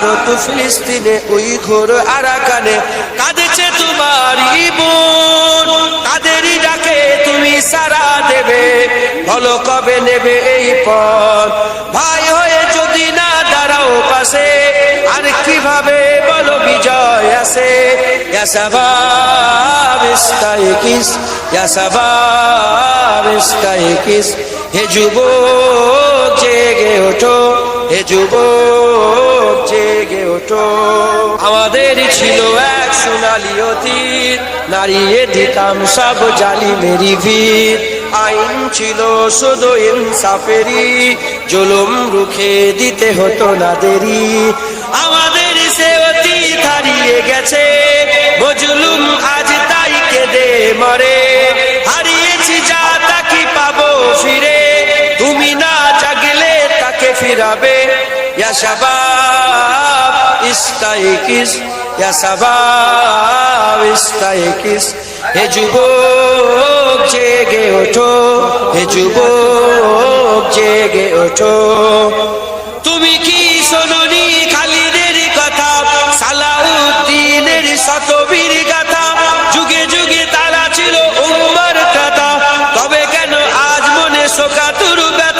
ভারত ফিলিস্তিনে ওই ঘোর আরাকানে। কাঁদেছে তোমার বোন তাদেরই ডাকে তুমি সারা দেবে। বলো কবে নেবে এই পথ? ভাই হয়ে যদি না দাঁড়াও পাশে, আর কীভাবে বলো বিজয় আসে? ইস্তাইকিস ইস্তাইকিস হে যুবক, জেগে ওঠো, হে যুবক। ওঠো আমাদের ছিল এক সোনালি অতীত। নারিয়ে দিতাম সব জালি মেরি ভিত। আইন ছিল শুধু ইনসাফেরি জুলুম রুখে দিতে হতো না দেরি আমাদের সে অতীত হারিয়ে গেছে। বজুলুম আজ ইয়া শাবাব ইস্তাইকিস ইয়া শাবাব ইস্তাইকিস হে যুবক জেগে ওঠো হে যুবক জেগে ওঠো তুমি কি শোনি খালিদের কথা সালাউদ্দিনের শতবীর গাথা যুগে যুগে তারা ছিল উম্মার কথা তবে কেন আজ মনে শোকাতুর ব্যথা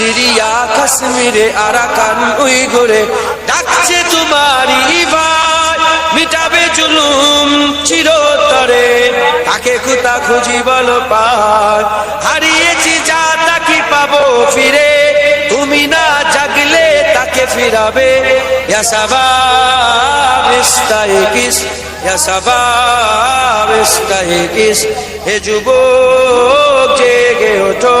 সিরিয়া কাশ্মীরে আরাকান ঘুরে ডাকছে তোমারই ভাই মিটাবে জুলুম চিরতরে। তাকে কুতা খুঁজি বলো পার, হারিয়েছি যা তাকে পাবো ফিরে। তুমি না জাগলে তাকে ফিরাবে। শাবাব ইস্তাইকিস হে যুবক, জেগে ওঠো।